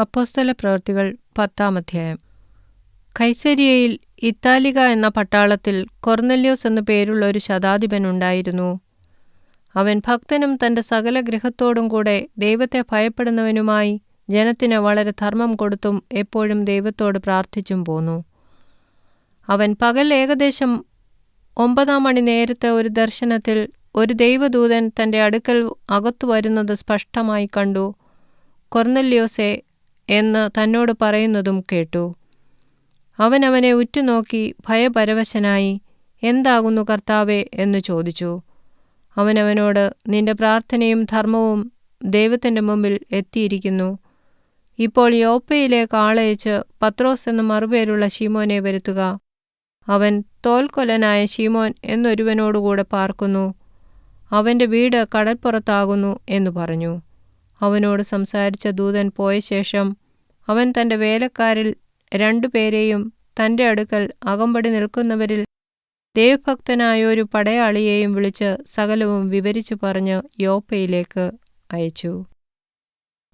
അപ്പോസ്തല പ്രവൃത്തികൾ പത്താം അധ്യായം കൈസരിയയിൽ ഇത്താലിക എന്ന പട്ടാളത്തിൽ കൊർന്നല്യോസ് എന്നു പേരുള്ള ഒരു ശതാധിപൻ ഉണ്ടായിരുന്നു. അവൻ ഭക്തനും തന്റെ സകല ഗൃഹത്തോടും കൂടെ ദൈവത്തെ ഭയപ്പെടുന്നവനുമായി ജനത്തിന് വളരെ ധർമ്മം കൊടുത്തും എപ്പോഴും ദൈവത്തോട് പ്രാർത്ഥിച്ചും പോന്നു. അവൻ പകൽ ഏകദേശം ഒമ്പതാം മണി നേരത്തെ ഒരു ദർശനത്തിൽ ഒരു ദൈവദൂതൻ തന്റെ അടുക്കൽ അകത്തു വരുന്നത് സ്പഷ്ടമായി കണ്ടു. കൊർന്നല്യോസേ എന്ന് തന്നോട് പറയുന്നതും കേട്ടു. അവൻ അവനെ ഉറ്റുനോക്കി ഭയപരവശനായി എന്താകുന്നു കർത്താവേ എന്ന് ചോദിച്ചു. അവനവനോട് നിന്റെ പ്രാർത്ഥനയും ധർമ്മവും ദൈവത്തിന്റെ മുമ്പിൽ എത്തിയിരിക്കുന്നു. ഇപ്പോൾ യോപ്പയിലേക്ക് ആളയച്ച് പത്രോസ് എന്ന മറുപേരുള്ള ഷീമോനെ വരുത്തുക. അവൻ തോൽക്കൊലനായ ഷീമോൻ എന്നൊരുവനോടുകൂടെ പാർക്കുന്നു. അവന്റെ വീട് കടൽപ്പുറത്താകുന്നു എന്നു പറഞ്ഞു. അവനോട് സംസാരിച്ച ദൂതൻ പോയ ശേഷം അവൻ തന്റെ വേലക്കാരിൽ രണ്ടുപേരെയും തന്റെ അടുക്കൽ അകമ്പടി നിൽക്കുന്നവരിൽ ദേവഭക്തനായൊരു പടയാളിയെയും വിളിച്ച് സകലവും വിവരിച്ചു പറഞ്ഞ് യോപ്പയിലേക്ക് അയച്ചു.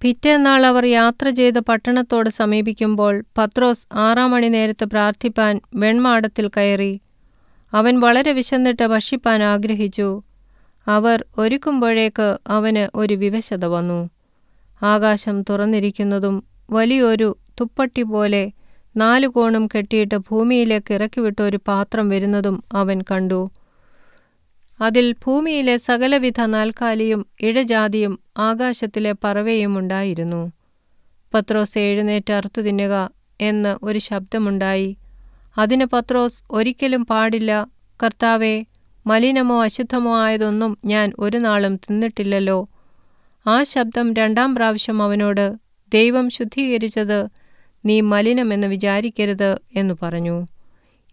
പിറ്റേന്നാൾ അവർ യാത്ര ചെയ്ത് പട്ടണത്തോട് സമീപിക്കുമ്പോൾ പത്രോസ് ആറാം മണി നേരത്ത് പ്രാർത്ഥിപ്പാൻ വെൺമാടത്തിൽ കയറി. അവൻ വളരെ വിശന്നിട്ട് ഭക്ഷിപ്പാൻ ആഗ്രഹിച്ചു. അവർ ഒരുക്കുമ്പോഴേക്ക് അവന് ഒരു വിവശത വന്നു. ആകാശം തുറന്നിരിക്കുന്നതും വലിയൊരു തുപ്പട്ടി പോലെ നാലു കോണും കെട്ടിയിട്ട് ഭൂമിയിലേക്ക് ഇറക്കിവിട്ട ഒരു പാത്രം വരുന്നതും അവൻ കണ്ടു. അതിൽ ഭൂമിയിലെ സകലവിധ നാൽക്കാലിയും ഇഴജാതിയും ആകാശത്തിലെ പറവയും ഉണ്ടായിരുന്നു. പത്രോസ് എഴുന്നേറ്റ് അറുത്തു തിന്നുക എന്ന് ഒരു ശബ്ദമുണ്ടായി. അതിന് പത്രോസ് ഒരിക്കലും പാടില്ല കർത്താവേ മലിനമോ അശുദ്ധമോ ആയതൊന്നും ഞാൻ ഒരു നാളും തിന്നിട്ടില്ലല്ലോ. ആ ശബ്ദം രണ്ടാം പ്രാവശ്യം അവനോട് ദൈവം ശുദ്ധീകരിച്ചത് നീ മലിനമെന്ന് വിചാരിക്കരുത് എന്ന് പറഞ്ഞു.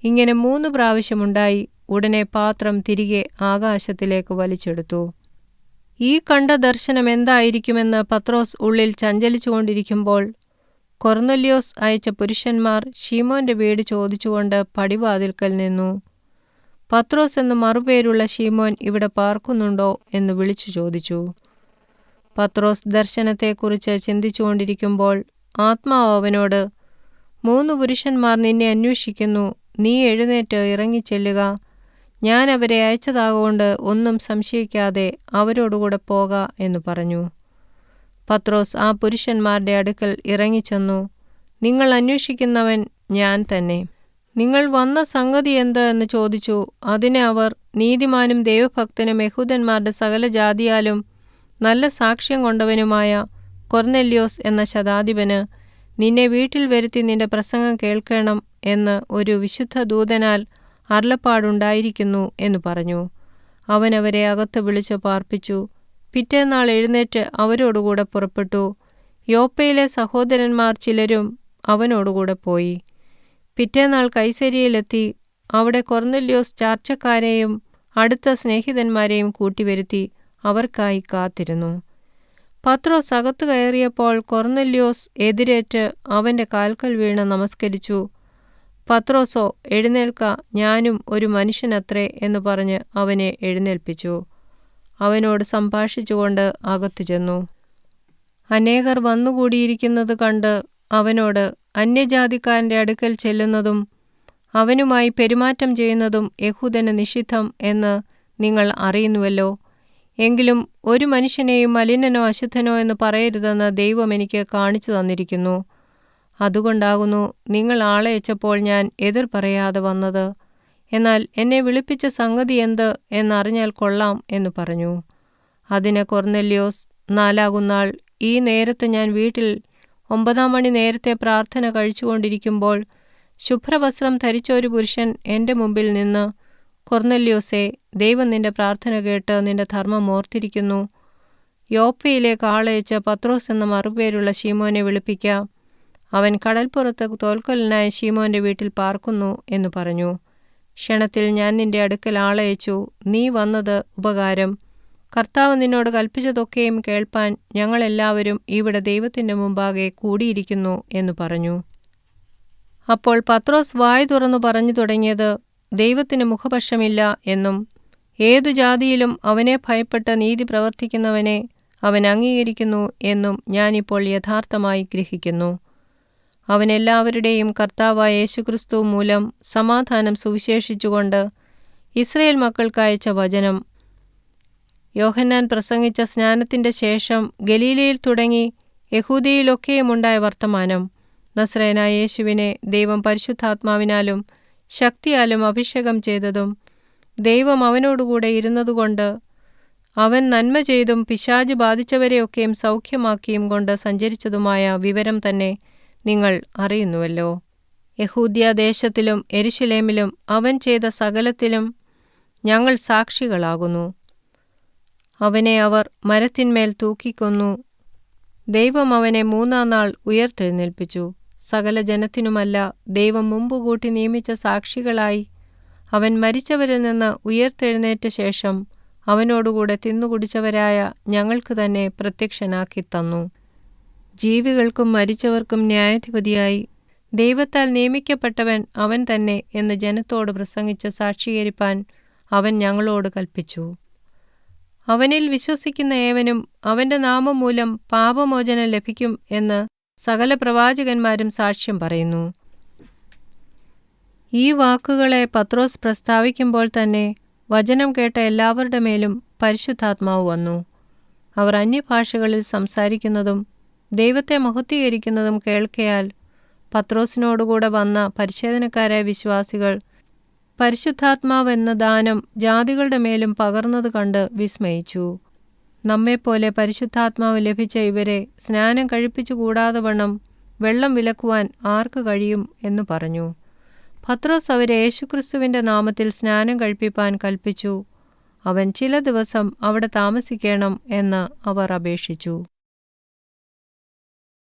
ഇങ്ങനെ മൂന്ന് പ്രാവശ്യമുണ്ടായി. ഉടനെ പാത്രം തിരികെ ആകാശത്തിലേക്ക് വലിച്ചെടുത്തു. ഈ കണ്ട ദർശനം എന്തായിരിക്കുമെന്ന് പത്രോസ് ഉള്ളിൽ ചഞ്ചലിച്ചുകൊണ്ടിരിക്കുമ്പോൾ കൊർന്നല്യോസ് അയച്ച പുരുഷന്മാർ ഷീമോന്റെ വീട് ചോദിച്ചുകൊണ്ട് പടിവാതിൽക്കൽ നിന്നു. പത്രോസ് എന്ന് മറുപേരുള്ള ഷീമോൻ ഇവിടെ പാർക്കുന്നുണ്ടോ എന്ന് വിളിച്ചു ചോദിച്ചു. പത്രോസ് ദർശനത്തെക്കുറിച്ച് ചിന്തിച്ചുകൊണ്ടിരിക്കുമ്പോൾ ആത്മാവ് മൂന്ന് പുരുഷന്മാർ നിന്നെ അന്വേഷിക്കുന്നു. നീ എഴുന്നേറ്റ് ഇറങ്ങിച്ചെല്ലുക. ഞാൻ അവരെ അയച്ചതാകൊണ്ട് ഒന്നും സംശയിക്കാതെ അവരോടുകൂടെ പോക എന്ന് പറഞ്ഞു. പത്രോസ് ആ പുരുഷന്മാരുടെ അടുക്കൽ ഇറങ്ങിച്ചെന്നു. നിങ്ങൾ അന്വേഷിക്കുന്നവൻ ഞാൻ തന്നെ. നിങ്ങൾ വന്ന സംഗതി എന്ത് എന്ന് ചോദിച്ചു. അതിന് അവർ നീതിമാനും ദൈവഭക്തനും യഹൂദന്മാരുടെ സകല ജാതിയാലും നല്ല സാക്ഷ്യം കൊണ്ടവനുമായ കൊർനെല്യോസ് എന്ന ശതാധിപന് നിന്നെ വീട്ടിൽ വരുത്തി നിന്റെ പ്രസംഗം കേൾക്കണം എന്ന് ഒരു വിശുദ്ധ ദൂതനാൽ അരുളപ്പാടുണ്ടായിരിക്കുന്നു എന്നു പറഞ്ഞു. അവൻ അവരെ അകത്ത് വിളിച്ച് പാർപ്പിച്ചു. പിറ്റേന്നാൾ എഴുന്നേറ്റ് അവരോടുകൂടെ പുറപ്പെട്ടു. യോപ്പയിലെ സഹോദരന്മാർ ചിലരും അവനോടുകൂടെ പോയി. പിറ്റേന്നാൾ കൈസരിയിലെത്തി അവിടെ കൊർന്നല്യോസ് ചാർച്ചക്കാരെയും അടുത്ത സ്നേഹിതന്മാരെയും കൂട്ടിവരുത്തി അവർക്കായി കാത്തിരുന്നു. പത്രോസ് അകത്തു കയറിയപ്പോൾ കൊർന്നല്യോസ് എതിരേറ്റ് അവന്റെ കാൽക്കൽ വീണ് നമസ്കരിച്ചു. പത്രോസോ എഴുന്നേൽക്ക ഞാനും ഒരു മനുഷ്യനത്രേ എന്ന് പറഞ്ഞ് അവനെ എഴുന്നേൽപ്പിച്ചു. അവനോട് സംഭാഷിച്ചുകൊണ്ട് അകത്തു ചെന്നു. അനേകർ വന്നുകൂടിയിരിക്കുന്നത് കണ്ട് അവനോട് അന്യജാതിക്കാരന്റെ അടുക്കൽ ചെല്ലുന്നതും അവനുമായി പെരുമാറ്റം ചെയ്യുന്നതും യഹൂദന് നിഷിദ്ധം എന്ന് നിങ്ങൾ അറിയുന്നുവല്ലോ. എങ്കിലും ഒരു മനുഷ്യനെയും മലിനനോ അശുദ്ധനോ എന്ന് പറയരുതെന്ന് ദൈവം എനിക്ക് കാണിച്ചു തന്നിരിക്കുന്നു. അതുകൊണ്ടാകുന്നു നിങ്ങൾ ആളയച്ചപ്പോൾ ഞാൻ എതിർ പറയാതെ വന്നത്. എന്നാൽ എന്നെ വിളിപ്പിച്ച സംഗതി എന്ത് എന്നറിഞ്ഞാൽ കൊള്ളാം എന്ന് പറഞ്ഞു. അതിന് കൊർന്നല്യോസ് നാലാകുന്നാൾ ഈ നേരത്ത് ഞാൻ വീട്ടിൽ ഒമ്പതാം മണി നേരത്തെ പ്രാർത്ഥന കഴിച്ചുകൊണ്ടിരിക്കുമ്പോൾ ശുഭ്രവസ്ത്രം ധരിച്ച ഒരു പുരുഷൻ എന്റെ മുമ്പിൽ നിന്ന് കൊർന്നല്യോസേ ദൈവം നിന്റെ പ്രാർത്ഥന കേട്ട് നിന്റെ ധർമ്മം ഓർത്തിരിക്കുന്നു. യോപ്പയിലേക്ക് ആളയച്ച് പത്രോസ് എന്ന മറുപേരുള്ള ശിമോനെ വിളിപ്പിക്കാം അവൻ കടൽപ്പുറത്ത് തോൽക്കൊല്ലനായ ശിമോന്റെ വീട്ടിൽ പാർക്കുന്നു എന്ന് പറഞ്ഞു. ക്ഷണത്തിൽ ഞാൻ നിന്റെ അടുക്കൽ ആളയച്ചു. നീ വന്നത് ഉപകാരം. കർത്താവ് നിന്നോട് കൽപ്പിച്ചതൊക്കെയും കേൾപ്പാൻ ഞങ്ങളെല്ലാവരും ഇവിടെ ദൈവത്തിന്റെ മുമ്പാകെ കൂടിയിരിക്കുന്നു എന്ന് പറഞ്ഞു. അപ്പോൾ പത്രോസ് വായ് തുറന്നു പറഞ്ഞു തുടങ്ങിയത് ദൈവത്തിന് മുഖപക്ഷമില്ല എന്നും ഏതു ജാതിയിലും അവനെ ഭയപ്പെട്ട നീതി പ്രവർത്തിക്കുന്നവനെ അവൻ അംഗീകരിക്കുന്നു എന്നും ഞാനിപ്പോൾ യഥാർത്ഥമായി ഗ്രഹിക്കുന്നു. അവനെല്ലാവരുടെയും കർത്താവായ യേശുക്രിസ്തു മൂലം സമാധാനം സുവിശേഷിച്ചുകൊണ്ട് ഇസ്രയേൽ മക്കൾക്ക് അയച്ച വചനം. യോഹന്നാൻ പ്രസംഗിച്ച സ്നാനത്തിന്റെ ശേഷം ഗലീലയിൽ തുടങ്ങി യഹൂദിയിലൊക്കെയുമുണ്ടായ വർത്തമാനം. നസ്രേനായ യേശുവിനെ ദൈവം പരിശുദ്ധാത്മാവിനാലും ശക്തിയാലും അഭിഷേകം ചെയ്തതും ദൈവം അവനോടുകൂടെ ഇരുന്നതുകൊണ്ട് അവൻ നന്മ ചെയ്തും പിശാജ് ബാധിച്ചവരെയൊക്കെയും സൗഖ്യമാക്കിയും കൊണ്ട് സഞ്ചരിച്ചതുമായ വിവരം തന്നെ നിങ്ങൾ അറിയുന്നുവല്ലോ. യഹൂദ്യ ദേശത്തിലും എരിശിലേമിലും അവൻ ചെയ്ത സകലത്തിലും ഞങ്ങൾ സാക്ഷികളാകുന്നു. അവനെ അവർ മരത്തിന്മേൽ തൂക്കിക്കൊന്നു. ദൈവം അവനെ മൂന്നാം നാൾ ഉയർത്തെഴുന്നേൽപ്പിച്ചു. സകല ജനത്തിനുമല്ല ദൈവം മുമ്പുകൂട്ടി നിയമിച്ച സാക്ഷികളായി. അവൻ മരിച്ചവരിൽ നിന്ന് ഉയർത്തെഴുന്നേറ്റ ശേഷം അവനോടുകൂടെ തിന്നുകുടിച്ചവരായ ഞങ്ങൾക്ക് തന്നെ പ്രത്യക്ഷനാക്കി തന്നു. ജീവികൾക്കും മരിച്ചവർക്കും ന്യായാധിപതിയായി. ദൈവത്താൽ നിയമിക്കപ്പെട്ടവൻ അവൻ തന്നെ എന്ന് ജനത്തോട് പ്രസംഗിച്ച് സാക്ഷീകരിപ്പാൻ അവൻ ഞങ്ങളോട് കൽപ്പിച്ചു. അവനിൽ വിശ്വസിക്കുന്ന ഏവനും അവന്റെ നാമം മൂലം പാപമോചനം ലഭിക്കും എന്ന് സകല പ്രവാചകന്മാരും സാക്ഷ്യം പറയുന്നു. ഈ വാക്കുകളെ പത്രോസ് പ്രസ്താവിക്കുമ്പോൾ തന്നെ വചനം കേട്ട എല്ലാവരുടെ മേലും പരിശുദ്ധാത്മാവ് വന്നു. അവർ അന്യഭാഷകളിൽ സംസാരിക്കുന്നതും ദൈവത്തെ മഹത്വീകരിക്കുന്നതും കേൾക്കയാൽ പത്രോസിനോടുകൂടെ വന്ന പരിച്ഛേദനക്കാരായ വിശ്വാസികൾ പരിശുദ്ധാത്മാവെന്ന ദാനം ജാതികളുടെ മേലും പകർന്നത് കണ്ട് വിസ്മയിച്ചു. നമ്മെപ്പോലെ പരിശുദ്ധാത്മാവ് ലഭിച്ച ഇവരെ സ്നാനം കഴിപ്പിച്ചു കൂടാതെ വണ്ണം വെള്ളം വിലക്കുവാൻ ആർക്ക് കഴിയും എന്ന് പറഞ്ഞു. പത്രോസ് അവരെ യേശുക്രിസ്തുവിന്റെ നാമത്തിൽ സ്നാനം കഴിപ്പിപ്പാൻ കൽപ്പിച്ചു. അവൻ ചില ദിവസം അവിടെ താമസിക്കണം എന്ന് അവർ അപേക്ഷിച്ചു.